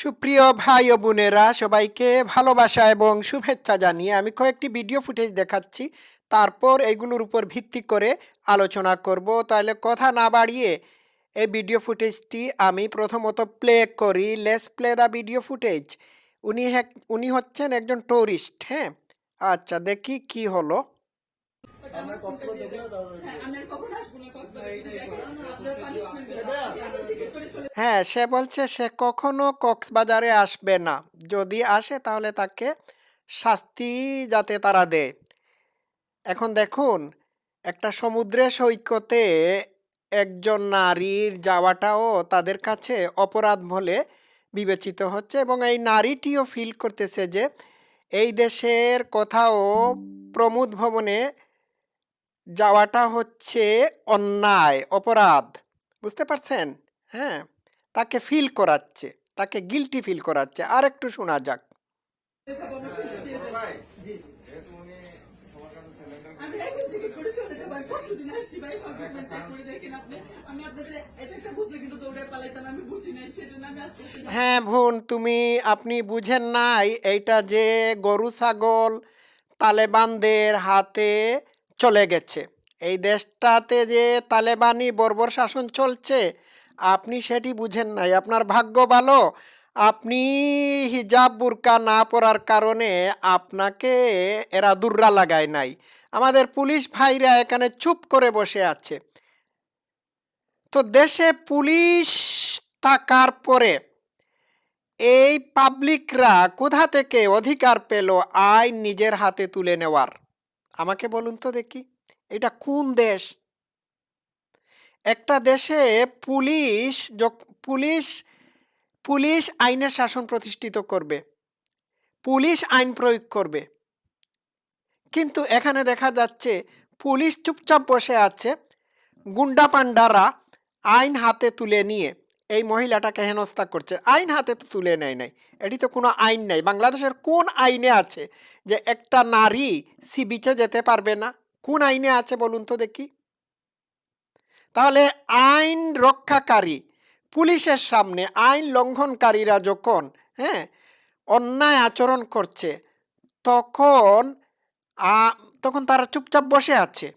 সুপ্রিয় ভাই ও বোনেরা, সবাইকে ভালোবাসা এবং শুভেচ্ছা জানিয়ে আমি কয়েকটি ভিডিও ফুটেজ দেখাচ্ছি। তারপর এগুলোর উপর ভিত্তি করে আলোচনা করব। তাহলে কথা না বাড়িয়ে এই ভিডিও ফুটেজটি আমি প্রথমত প্লে করি। Let's play the video footage উনি উনি হচ্ছেন একজন টুরিস্ট হ্যাঁ? আচ্ছা দেখি কি হলো। কখন চলে হ্যাঁ সে বলছে সে কখনো কক্সবাজারে আসবে না। যদি আসে তাহলে তাকে শাস্তি যাতে তারা দেয়। এখন দেখুন একটা সমুদ্রে সৈকতে একজন নারীর যাওয়াটাও তাদের কাছে অপরাধ বলে বিবেচিত হচ্ছে এবং এই নারীটিও ফিল করতেছে যে এই দেশের কোথাও প্রমোদ ভবনে যাওয়াটা হচ্ছে অন্যায় অপরাধ। বুঝতে পারছেন? হ্যাঁ? তাকে ফিল করাচ্ছে তাকে গিলটি ফিল করাচ্ছে। আর একটু শোনা যাক। হ্যাঁ বোন তুমি আপনি বুঝেন নাই এইটা যে গরু ছাগল তালেবানদের হাতে চলে গেছে। এই দেশটাতে যে তালেবানি বর্বর শাসন চলছে, আপনি সেটি বুঝেন নাই। আপনার ভাগ্য ভালো। আপনি হিজাব বুরকা না পরার কারণে আপনাকে এরা দুর্রা লাগায় নাই। আমাদের পুলিশ ভাইরা এখানে চুপ করে বসে আছে। তো দেশে পুলিশ থাকার পরে এই পাবলিকরা কোথা থেকে অধিকার পেল আইন নিজের হাতে তুলে নেওয়ার? আমাকে বলুন তো দেখি, এটা কোন দেশ? একটা দেশে পুলিশ পুলিশ পুলিশ আইনের শাসন প্রতিষ্ঠিত করবে, পুলিশ আইন প্রয়োগ করবে। কিন্তু এখানে দেখা যাচ্ছে পুলিশ চুপচাপ বসে আছে, গুন্ডা পান্ডারা আইন হাতে তুলে নিয়ে। এই মহিলাটাকে হেনস্থা করছে। আইন হাতে তো তুলে নেয় নাই। এটি তো কোনো আইন নাই। বাংলাদেশের কোন আইনে আছে যে একটা নারী সি বিচে যেতে পারবে না? কোন আইনে আছে বলুন তো দেখি। তাহলে আইন রক্ষাকারী পুলিশের সামনে আইন লঙ্ঘনকারীরা যখন হ্যাঁ অন্যায় আচরণ করছে, তখন তখন তারা চুপচাপ বসে আছে।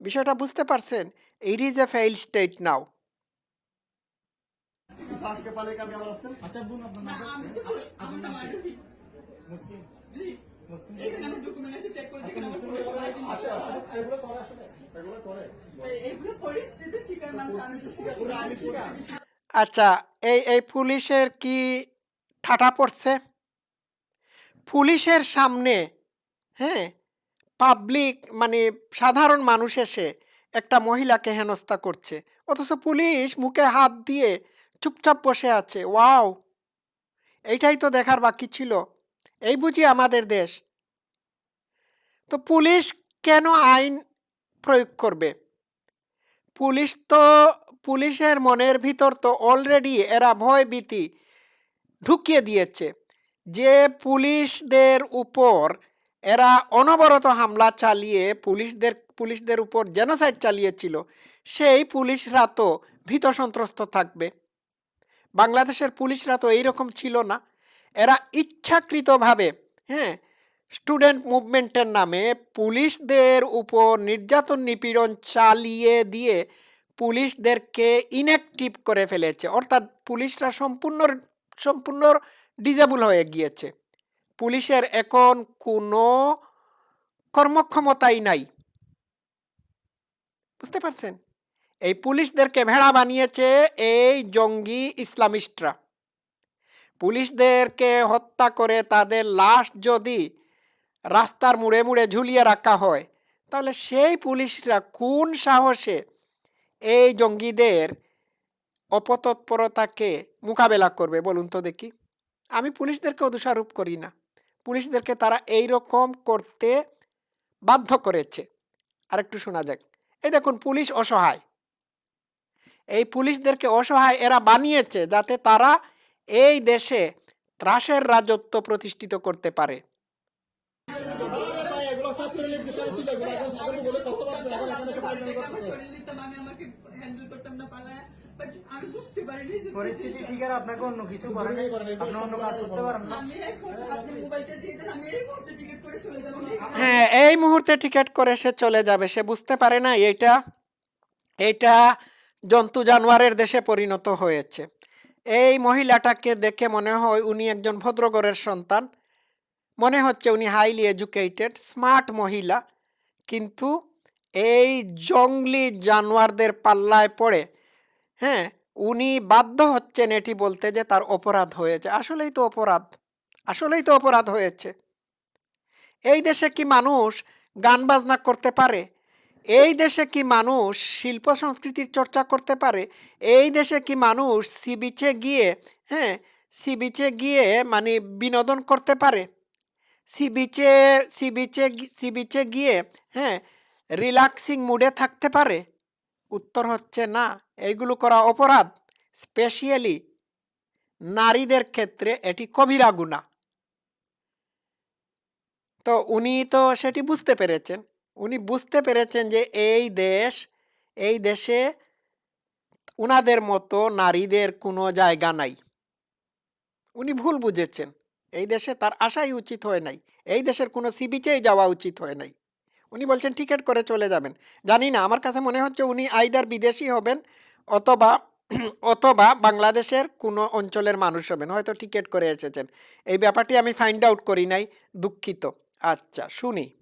বিষয়টা বুঝতে পারছেন? It is a fail state now আজকে পালে কালকে আবার আসতেন আচ্ছা বোন আপনার না, আমি আমার নাম। মুসলিম? জি। এখানে আমার document আছে, check করে দেখেন আচ্ছা আচ্ছা এগুলো করে আসলে এগুলো করে। এইগুলো পরিস্থিতির শিকার আমি তো শিখা আচ্ছা এই এই পুলিশের কি ঠাটা পড়ছে? পুলিশের সামনে হ্যাঁ পাবলিক মানে সাধারণ মানুষ এসে একটা মহিলাকে হেনস্থা করছে। অথচ পুলিশ মুখে হাত দিয়ে চুপচাপ বসে আছে, ওয়াও। এইটাই তো দেখার বাকি ছিল। এই বুঝি আমাদের দেশ। তো পুলিশ কেন আইন প্রয়োগ করবে? পুলিশ তো, পুলিশের মনের ভিতর তো অলরেডি এরা ভয় ভীতি ঢুকিয়ে দিয়েছে যে পুলিশদের উপর এরা অনবরত হামলা চালিয়ে পুলিশদের পুলিশদের উপর জেনোসাইড চালিয়েছিল। সেই পুলিশরা তো ভীত সন্ত্রস্ত থাকবে। বাংলাদেশের পুলিশরা তো এইরকম ছিল না। এরা ইচ্ছাকৃতভাবে হ্যাঁ স্টুডেন্ট মুভমেন্টের নামে পুলিশদের উপর নির্যাতন নিপীড়ন চালিয়ে দিয়ে পুলিশদেরকে ইনঅ্যাক্টিভ করে ফেলেছে। অর্থাৎ পুলিশরা সম্পূর্ণ সম্পূর্ণ ডিজেবল হয়ে গিয়েছে। পুলিশের এখন কোনো কর্মক্ষমতাই নাই। বুঝতে পারছেন? এই পুলিশদেরকে ভেড়া বানিয়েছে এই জঙ্গি ইসলামিস্টরা। পুলিশদেরকে হত্যা করে তাদের লাশ যদি রাস্তার মুড়ে মুড়ে ঝুলিয়ে রাখা হয়, তাহলে সেই পুলিশরা কোন সাহসে এই জঙ্গিদের অপতৎপরতাকে মোকাবেলা করবে বলুন তো দেখি। আমি পুলিশদেরকেও দোষারোপ করি না। পুলিশদেরকে তারা এই রকম করতে বাধ্য করেছে। আরেকটু শোনা যাক। এই দেখুন, পুলিশ অসহায়। এই পুলিশদেরকে অসহায় এরা বানিয়েছে যাতে তারা এই দেশে ত্রাসের রাজত্ব প্রতিষ্ঠিত করতে পারে। পরিস্থিতি ঠিক আর আপনাকে অন্য কিছু করেন আপনি অন্য কাজ করতে পারেন না। হ্যাঁ এই মুহূর্তে টিকিট করে সে চলে যাবে সে বুঝতে পারে না এইটা এইটা জন্তু জানোয়ারের দেশে পরিণত হয়েছে। এই মহিলাটাকে দেখে মনে হয় উনি একজন ভদ্রগরের সন্তান। মনে হচ্ছে উনি হাইলি এডুকেটেড, স্মার্ট মহিলা। কিন্তু এই জঙ্গলি জানোয়ারদের পাল্লায় পড়ে হ্যাঁ উনি বাধ্য হচ্ছেন এটি বলতে যে তার অপরাধ হয়েছে। আসলেই তো অপরাধ। আসলেই তো অপরাধ হয়েছে। এই দেশে কি মানুষ গান বাজনা করতে পারে? এই দেশে কি মানুষ শিল্প সংস্কৃতির চর্চা করতে পারে? এই দেশে কি মানুষ সি বিচে গিয়ে হ্যাঁ সি বিচে গিয়ে মানে বিনোদন করতে পারে? সি বিচে সি বিচে সি বিচে গিয়ে হ্যাঁ রিল্যাক্সিং মুডে থাকতে পারে? উত্তর হচ্ছে না। এইগুলো করা অপরাধ স্পেশিয়ালি নারীদের ক্ষেত্রে এটি কবিরা গুণা তো উনি তো সেটি বুঝতে পেরেছেন। উনি বুঝতে পেরেছেন যে এই দেশ, এই দেশে উনাদের মতো নারীদের কোনো জায়গা নাই। উনি ভুল বুঝেছেন। এই দেশে তার আসাই উচিত হয় নাই। এই দেশের কোনো সি বিচেই যাওয়া উচিত হয় নাই। উনি বলছেন, টিকিট করে চলে যাবেন। জানি না, আমার কাছে মনে হচ্ছে উনি আইদার বিদেশি হবেন অথবা অথবা বাংলাদেশের কোনো অঞ্চলের মানুষ হবেন। হয়তো টিকিট করে এসেছেন। এই ব্যাপারটি আমি ফাইন্ড আউট করি নাই, দুঃখিত। আচ্ছা শুনি।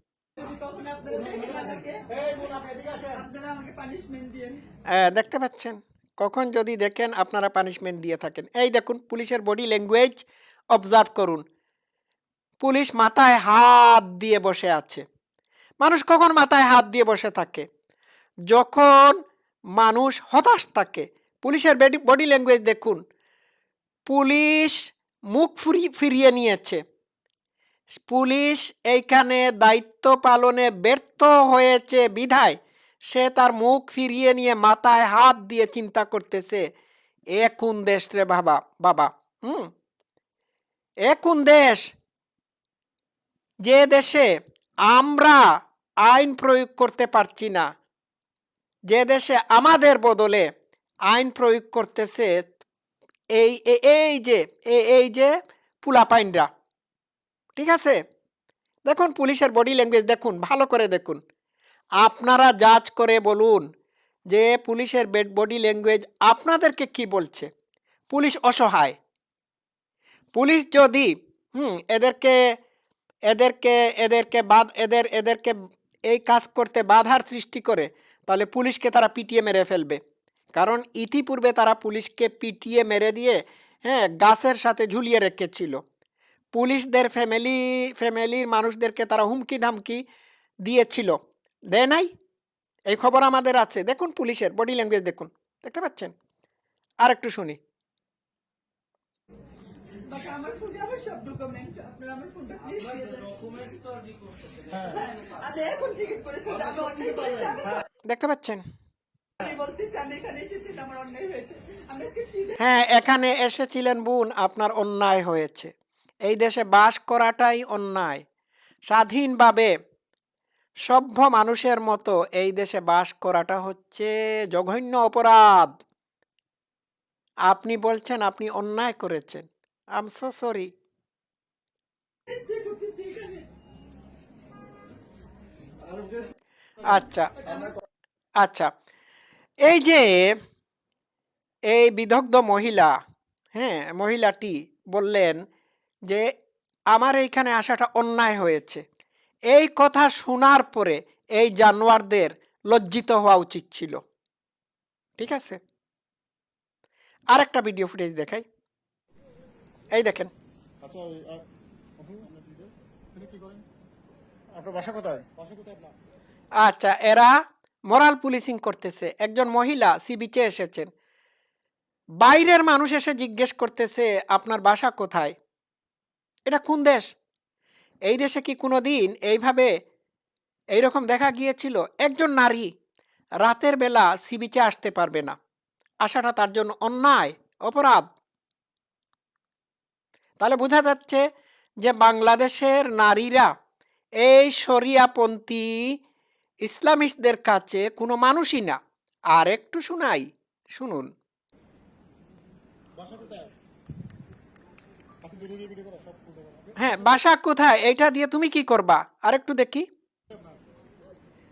দেখতে পাচ্ছেন? কখন যদি দেখেন আপনারা পানিশমেন্ট দিয়ে থাকেন। এই দেখুন পুলিশের বডি ল্যাঙ্গুয়েজ অবজার্ভ করুন। পুলিশ মাথায় হাত দিয়ে বসে আছে। মানুষ কখন মাথায় হাত দিয়ে বসে থাকে? যখন মানুষ হতাশ থাকে। পুলিশের বডি ল্যাঙ্গুয়েজ দেখুন। পুলিশ মুখ ফুরি ফিরিয়ে নিয়েছে। পুলিশ এইখানে দায়িত্ব পালনে ব্যর্থ হয়েছে বিধায়। সে তার মুখ ফিরিয়ে নিয়ে মাথায় হাত দিয়ে চিন্তা করতেছে, এ কোন দেশ রে বাবা বাবা, হুম? এ কোন দেশ? যে দেশে আমরা আইন প্রয়োগ করতে পারছি না, যে দেশে আমাদের বদলে আইন প্রয়োগ করতেছে এই এই যে এই যে পুলাপাইনরা। ঠিক আছে? দেখুন, পুলিশের বডি ল্যাঙ্গুয়েজ দেখুন, ভালো করে দেখুন। আপনারা জাজ করে বলুন যে পুলিশের বডি ল্যাঙ্গুয়েজ আপনাদেরকে কি বলছে। পুলিশ অসহায়। পুলিশ যদি, হুম, এদেরকে এদেরকে এদেরকে বাদ এদের, এদেরকে এই কাজ করতে বাধার সৃষ্টি করে, তাহলে পুলিশকে তারা পিটিয়ে মেরে ফেলবে। কারণ ইতিপূর্বে তারা পুলিশকে পিটিয়ে মেরে দিয়ে হ্যাঁ গাছের সাথে ঝুলিয়ে রেখেছিল। পুলিশদের ফ্যামিলি ফ্যামিলির মানুষদেরকে তারা হুমকি ধামকি দিয়েছিল। দেয় নাই? এই খবর আমাদের আছে। দেখুন পুলিশের বডি ল্যাঙ্গুয়েজ দেখুন। দেখতে পাচ্ছেন? আর একটু শুনি আমার ফোনে আমার সব ডকুমেন্ট আপনারা আমার ফোনটা প্লিজ দিয়ে দেন। হ্যাঁ, এখন টিকিট করেছি দেখতে পাচ্ছেন? হ্যাঁ এখানে এসেছিলেন বোন আপনার অন্যায় হয়েছে। এই দেশে বাস করাটাই অন্যায়। স্বাধীনভাবে সভ্য মানুষের মতো এই দেশে বাস করাটা হচ্ছে জঘন্য অপরাধ। আপনি বলছেন, আপনি অন্যায় করেছেন। আম সো সরি আচ্ছা আচ্ছা। এই যে এই বিদগ্ধ মহিলা হ্যাঁ মহিলাটি বললেন যে আমার এইখানে আসাটা অন্যায় হয়েছে। এই কথা শোনার পরে এই জানোয়ারদের লজ্জিত হওয়া উচিত ছিল। ঠিক আছে? আরেকটা ভিডিও ফুটেজ দেখাই। এই দেখেন। আচ্ছা আচ্ছা এরা মোরাল পুলিশিং করতেছে। একজন মহিলা সি বিচে এসেছেন। বাইরের মানুষ এসে জিজ্ঞেস করতেছে আপনার বাসা কোথায়? এটা কোন দেশ? এই দেশে কি কোনো দিন এইভাবে এইরকম দেখা গিয়েছিল? একজন নারী রাতের বেলা সি বিচে আসতে পারবে না। আসাটা তার জন্য অন্যায়, অপরাধ। তাহলে বোঝা যাচ্ছে যে বাংলাদেশের নারীরা এই শরিয়াপন্থী ইসলামিস্টদের কাছে কোনো মানুষই না। আর একটু শোনাই, শুনুন। বাসা কোথায়? হ্যাঁ বাসা কোথায়? এইটা দিয়ে তুমি কি করবা? আরেকটু দেখি।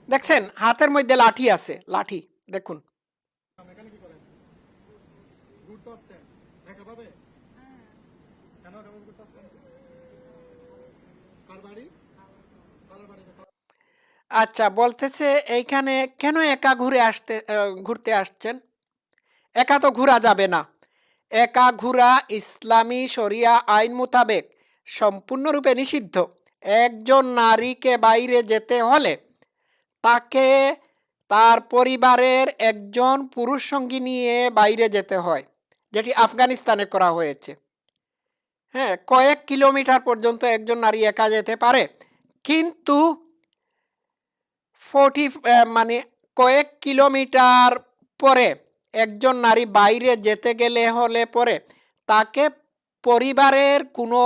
দেখছেন, হাতের মধ্যে লাঠি আছে। লাঠি, দেখুন। আচ্ছা বলতেছে এইখানে কেন একা ঘুরে আসতে ঘুরতে আসছেন? একা তো ঘোরা যাবে না। একা ঘুরা ইসলামী শরিয়া আইন মোতাবেক সম্পূর্ণরূপে নিষিদ্ধ। একজন নারীকে বাইরে যেতে হলে তাকে তার পরিবারের একজন পুরুষ সঙ্গী নিয়ে বাইরে যেতে হয়, যেটি আফগানিস্তানে করা হয়েছে। হ্যাঁ কয়েক কিলোমিটার পর্যন্ত একজন নারী একা যেতে পারে, কিন্তু ফোর্টি মানে কয়েক কিলোমিটার পরে একজন নারী বাইরে যেতে গেলে হলে পরে তাকে পরিবারের কোনো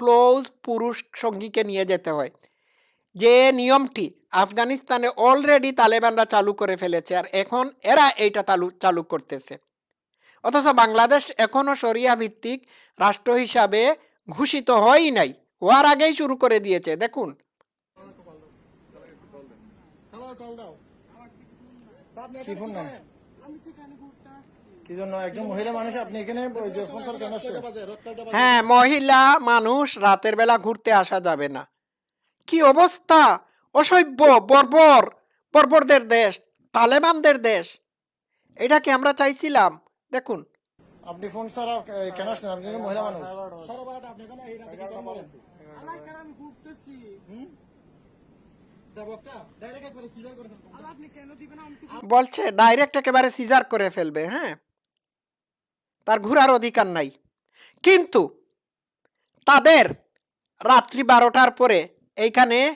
ক্লোজ পুরুষ সঙ্গীকে নিয়ে যেতে হয়। যে নিয়মটি আফগানিস্তানে অলরেডি তালেবানরা চালু করে ফেলেছে আর এখন এরা এইটা চালু চালু করতেছে। অথচ বাংলাদেশ এখনও শরিয়া ভিত্তিক রাষ্ট্র হিসাবে ঘোষিত হয়ই নাই হওয়ার আগেই শুরু করে দিয়েছে দেখুন। কি ফোন হ্যাঁ মহিলা মানুষ রাতের বেলা ঘুরতে আসা যাবে না। কি অবস্থা? অসভ্য বর্বর বর্বরদের দেশ তালেবানদের দেশ। এটা কি আমরা চাইছিলাম? দেখুন। আপনি ফোন ছাড়া কেন আসছেন? আপনি মহিলা মানুষ। বলছে ডাইরেক্ট একেবারে সিজার করে ফেলবে হ্যাঁ? তার ঘোরার অধিকার নাই। কিন্তু তাদের রাত্রি বারোটার পরে এইখানে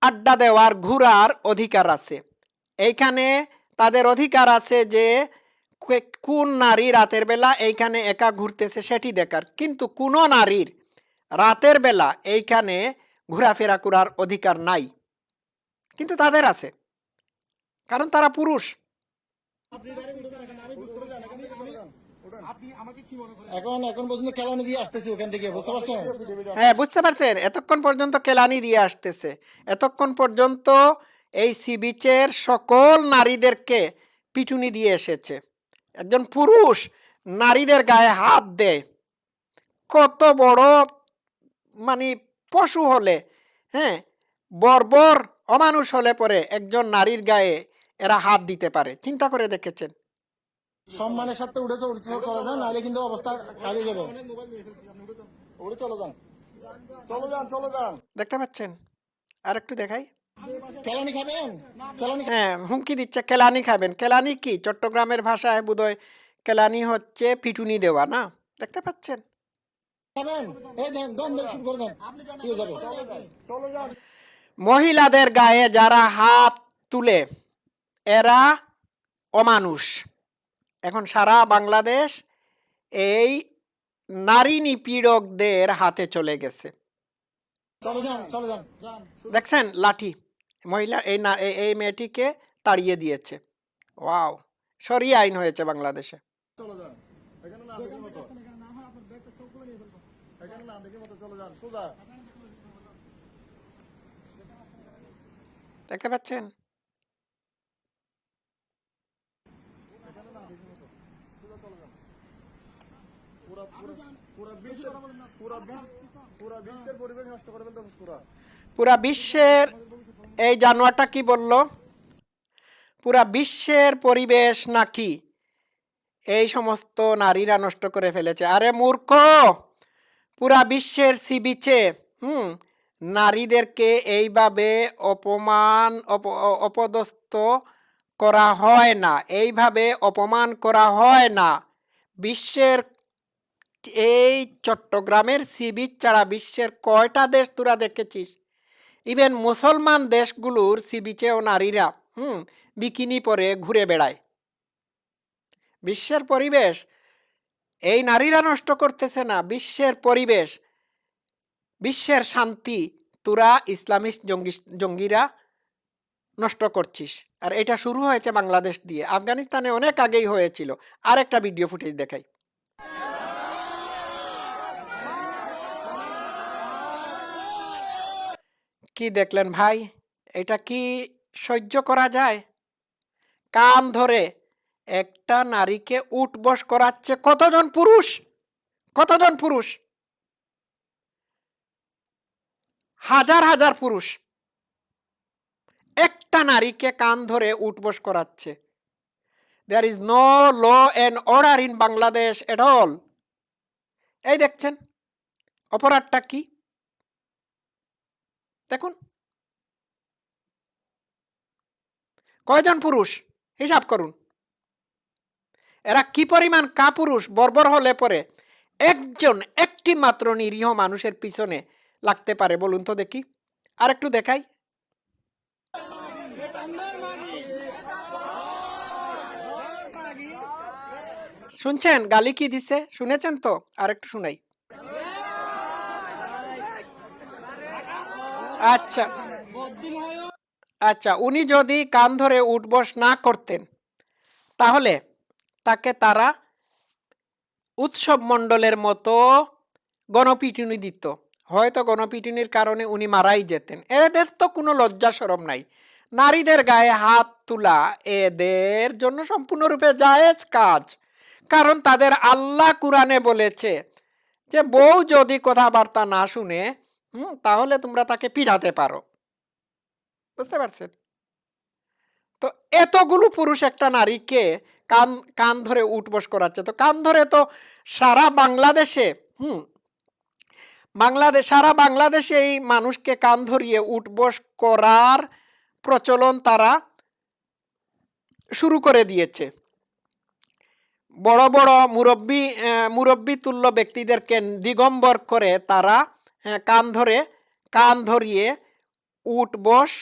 আড্ডা দেওয়ার ঘোরার অধিকার আছে। এইখানে তাদের অধিকার আছে যে কোন নারী রাতের বেলা এইখানে একা ঘুরতেছে সেটি দেখার। কিন্তু কোনো নারীর রাতের বেলা এইখানে ঘোরাফেরা করার অধিকার নাই। কিন্তু তাদের আছে। কারণ তারা পুরুষ আপনি direct উঠে যান এখানে, আমি বুঝতে পারলাম, এখানে আমি- আপনি আমাকে কি মনে করেন এখন এখন পর্যন্ত কেলানি দিয়ে আসতেছি ওখান থেকে বুঝতে পারছেন? হ্যাঁ বুঝতে পারছেন? এতক্ষণ পর্যন্ত কেলানি দিয়ে আসতেছে। এতক্ষণ পর্যন্ত এই সি বিচের সকল নারীদেরকে পিটুনি দিয়ে এসেছে। একজন পুরুষ নারীদের গায়ে হাত দেয়। কত বড় মানে পশু হলে হ্যাঁ বর্বর অমানুষ হলে পরে একজন নারীর গায়ে এরা হাত দিতে পারে। চিন্তা করে দেখেছেন? সম্মানের সাথে উঠে চলে চলে যান নাহলে কিন্তু অবস্থা খালি যাবে। উঠে চলে যান। চলে যান চলে যান। দেখতে পাচ্ছেন? আর একটু দেখাই। কেলানি খাবেন? হ্যাঁ হুমকি দিচ্ছে কেলানি খাবেন। কেলানি কি? চট্টগ্রামের ভাষায় বোধহয় কেলানি হচ্ছে পিটুনি দেওয়া না? দেখতে পাচ্ছেন? মহিলাদের গায়ে যারা হাত তুলে এরা অমানুষ। এখন সারা বাংলাদেশ এই নারী নিপীড়কদের হাতে চলে গেছে। চলে যান চলে দেখছেন লাঠি মহিলা এই না এই- এই মেয়েটিকে তাড়িয়ে দিয়েছে। ওয়াও সরিয়ে আইন হয়েছে বাংলাদেশে। দেখতে যান এখানে না দেখি মতো এখানে না দেখি মতো চলে যান সোজা দেখতে পাচ্ছেন পুরা বিশ্বের এই জানোয়ারটা কি বলল? পুরা বিশ্বের পরিবেশ নাকি এই সমস্ত নারীরা নষ্ট করে ফেলেছে? আরে মূর্খ! পুরা বিশ্বের সি বিচে, হুম, নারীদেরকে এইভাবে অপমান, অপ- অপদস্থ করা হয় না। এইভাবে অপমান করা হয় না। বিশ্বের এই চট্টগ্রামের সি বিচ ছাড়া বিশ্বের কয়টা দেশ তোরা দেখেছিস? ইভেন মুসলমান দেশগুলোর সি বিচেও নারীরা, হুম, বিকিনি পরে ঘুরে বেড়ায়। বিশ্বের পরিবেশ, এই নারীরা নষ্ট করতেছে না, বিশ্বের পরিবেশ, বিশ্বের শান্তি, তোরা ইসলামিস্ট জঙ্গি, জঙ্গিরা নষ্ট করছিস। আর এটা শুরু হয়েছে বাংলাদেশ দিয়ে। আফগানিস্তানে অনেক আগেই হয়েছিল। আর একটা ভিডিও ফুটেজ দেখাই। কি দেখলেন ভাই? এটা কি সহ্য করা যায়? কান ধরে একটা নারীকে উঠবস করাচ্ছে কতজন পুরুষ? কতজন পুরুষ? হাজার হাজার পুরুষ। একটা নারীকে কান ধরে উঠবস করাচ্ছে। There is no law and order in Bangladesh at all এই দেখছেন, অপরাধটা কি? দেখুন। কয়জন পুরুষ? হিসাব করুন। এরা কি পরিমাণ কাপুরুষ, বর্বর হলে পরে একজন, একটি মাত্র নিরীহ মানুষের পিছনে লাগতে পারে বলুন তো দেখি। আর একটু দেখাই। শুনছেন? গালি কি দিছে? শুনেছেন তো? আর একটু শুনাই। আচ্ছা। আচ্ছা উনি যদি কান ধরে উঠবস না করতেন, তাহলে তাকে তারা উৎসব মণ্ডলের মতো গণপিটুনি দিত। হয়তো গণপিটুনির কারণে উনি মারাই যেতেন। এদের তো কোনো লজ্জা সরম নাই। নারীদের গায়ে হাত তোলা এদের জন্য সম্পূর্ণরূপে জায়েজ কাজ। কারণ তাদের আল্লাহ কুরআনে বলেছে যে, বউ যদি কথাবার্তা না শুনে হুম, তাহলে তোমরা তাকে পিড়াতে পারো। বুঝতে পারছেন? তো এতগুলো পুরুষ একটা নারীকে কান কান ধরে উঠবস করাচ্ছে? তো কান ধরে তো সারা বাংলাদেশে হুম বাংলাদেশ সারা বাংলাদেশে এই মানুষকে কান ধরিয়ে উঠবস করার প্রচলন তারা শুরু করে দিয়েছে। বড় বড় মুরব্বী মুরব্বী তুল্য ব্যক্তিদেরকে দিগম্বর করে তারা আহ, কান ধরে কান ধরিয়ে উঠবস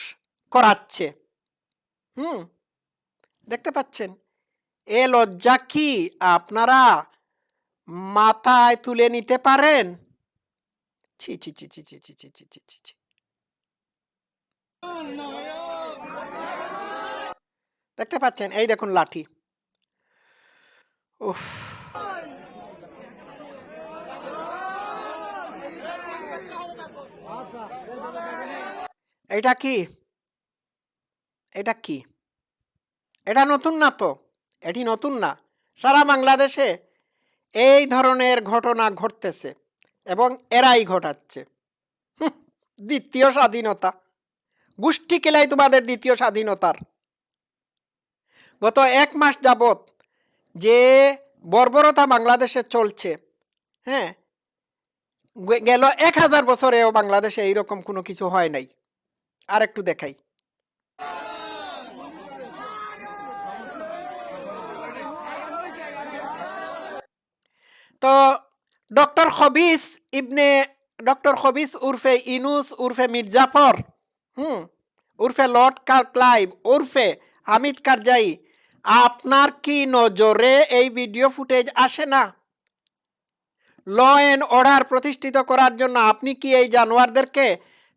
করাচ্ছে হুম দেখতে পাচ্ছেন এ লজ্জা কি আপনারা মাথায় তুলে নিতে পারেন ছি ছি ছি ছি ছি ছি ছি ছি ছি ছি ছি। দেখতে পাচ্ছেন এই দেখুন লাঠি উফ এটা কি? এটা কি? এটা নতুন না তো? এটি নতুন না। সারা বাংলাদেশে এই ধরনের ঘটনা ঘটতেছে এবং এরাই ঘটাচ্ছে। দ্বিতীয় স্বাধীনতা। গোষ্ঠী কেলাই তোমাদের দ্বিতীয় স্বাধীনতার। গত এক মাস যাবত যে বর্বরতা বাংলাদেশে চলছে হ্যাঁ গেল এক হাজার বছরেও বাংলাদেশে এইরকম কোনো কিছু হয় নাই। আর একটু দেখাই। তো ডক্টর খবিস ইবনে, ডক্টর খবিস উর্ফে ইনুস, উর্ফে মির্জাফর, হুম, উর্ফে লর্ড ক্লাইভ, উর্ফে হামিদ কারজাই, আপনার কি নজরে এই ভিডিও ফুটেজ আসে না? ল অ্যান্ড অর্ডার প্রতিষ্ঠিত করার জন্য আপনি কি এই জানোয়ারদেরকে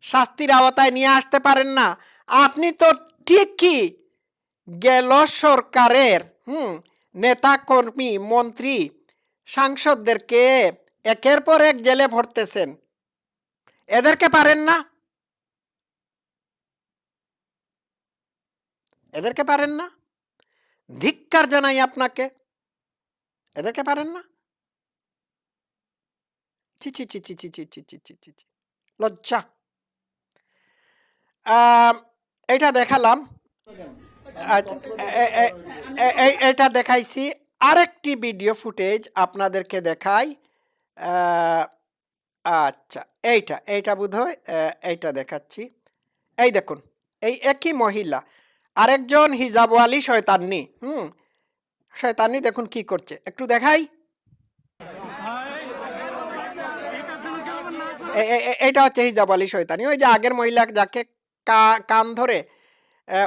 শাস্তির আওতায় নিয়ে আসতে পারেন না আপনি তো ঠিকই গেল সরকারের হুম নেতা কর্মী মন্ত্রী সাংসদদেরকে একের পর এক জেলে ভরতেছেন এদেরকে পারেন না এদেরকে পারেন না ধিক্কার জানাই আপনাকে এদেরকে পারেন না ছি ছি ছি ছি ছি ছি ছি লজ্জা এটা দেখালাম। এটা দেখাইছি। আরেকটি ভিডিও ফুটেজ আপনাদেরকে দেখাই। আচ্ছা এইটা এইটা বোধ হয় এইটা দেখাচ্ছি। এই দেখুন, এই একই মহিলা, আরেকজন হিজাবওয়ালি শয়তান্নি, হুম? শয়তান্নি দেখুন কি করছে, একটু দেখাই। এ- এ- এ- এইটা হচ্ছে হিজাব আলী শয়তানি, ওই যে আগের মহিলা যাকে কান ধরে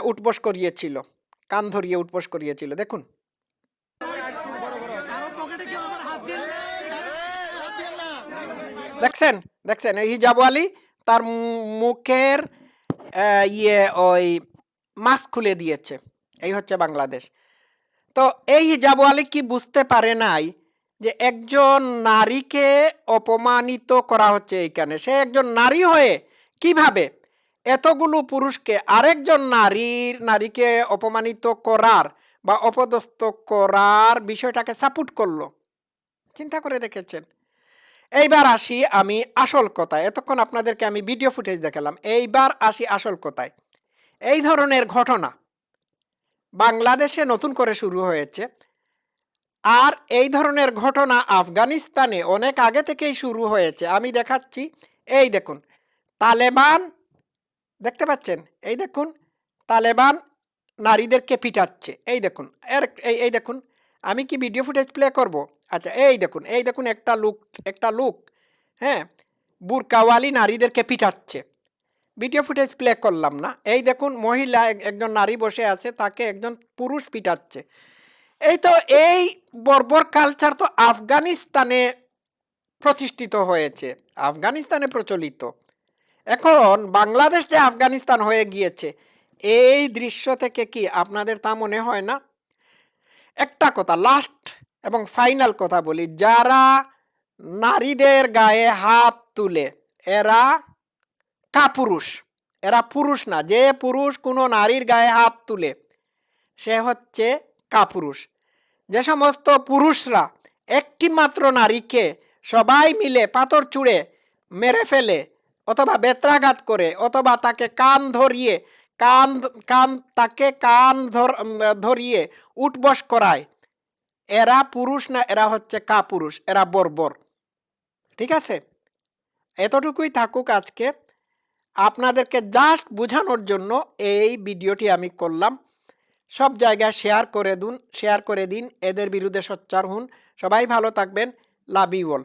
উঠবোস করিয়েছিল। কান ধরিয়ে উঠবোস করিয়েছিল। দেখুন। দেখছেন? দেখছেন? এই হিজাব আলী তার মুখের ইয়ে ওই মাস্ক খুলে দিয়েছে। এই হচ্ছে বাংলাদেশ। তো এই হিজাব আলী কি বুঝতে পারে নাই যে একজন নারীকে অপমানিত করা হচ্ছে এইখানে? সে একজন নারী হয়ে কীভাবে এতগুলো পুরুষকে আরেকজন নারীর, নারীকে অপমানিত করার বা অপদস্থ করার বিষয়টাকে সাপোর্ট করল। চিন্তা করে দেখেছেন? এইবার আসি আমি আসল কথায়। এতক্ষণ আপনাদেরকে আমি ভিডিও ফুটেজ দেখালাম। এইবার আসি আসল কথায়। এই ধরনের ঘটনা বাংলাদেশে নতুন করে শুরু হয়েছে। আর এই ধরনের ঘটনা আফগানিস্তানে অনেক আগে থেকেই শুরু হয়েছে। আমি দেখাচ্ছি। এই দেখুন, তালেবান দেখতে পাচ্ছেন? এই দেখুন, তালেবান নারীদেরকে পিটাচ্ছে। এই দেখুন, এর এই এই দেখুন, আমি কি ভিডিও ফুটেজ প্লে করব? আচ্ছা এই দেখুন এই দেখুন একটা লুক একটা লুক হ্যাঁ বুরকাওয়ালি নারীদেরকে পিটাচ্ছে। ভিডিও ফুটেজ প্লে করলাম না। এই দেখুন, মহিলা একজন নারী বসে আছে, তাকে একজন পুরুষ পিটাচ্ছে। এই তো, এই বর্বর কালচার তো আফগানিস্তানে প্রতিষ্ঠিত হয়েছে। আফগানিস্তানে প্রচলিত। এখন বাংলাদেশ যে আফগানিস্তান হয়ে গিয়েছে, এই দৃশ্য থেকে কি আপনাদের তা মনে হয় না? একটা কথা লাস্ট এবং ফাইনাল কথা বলি, যারা নারীদের গায়ে হাত তুলে, এরা কাপুরুষ। এরা পুরুষ না, যে পুরুষ কোনো নারীর গায়ে হাত তুলে, সে হচ্ছে কাপুরুষ। যে সমস্ত পুরুষরা একটি মাত্র নারীকে সবাই মিলে পাথর চুড়ে মেরে ফেলে অথবা বেত্রাঘাত করে অথবা তাকে কান ধরিয়ে, কান কান তাকে কান ধর ধরিয়ে উঠবস করায়। এরা পুরুষ না এরা হচ্ছে কাপুরুষ, এরা বর্বর। ঠিক আছে? এতটুকুই থাকুক আজকে। আপনাদেরকে জাস্ট বোঝানোর জন্য এই ভিডিওটি আমি করলাম। সব জায়গায় শেয়ার করে দিন, শেয়ার করে দিন, এদের বিরুদ্ধে সোচ্চার হন। সবাই ভালো থাকবেন। Love you all.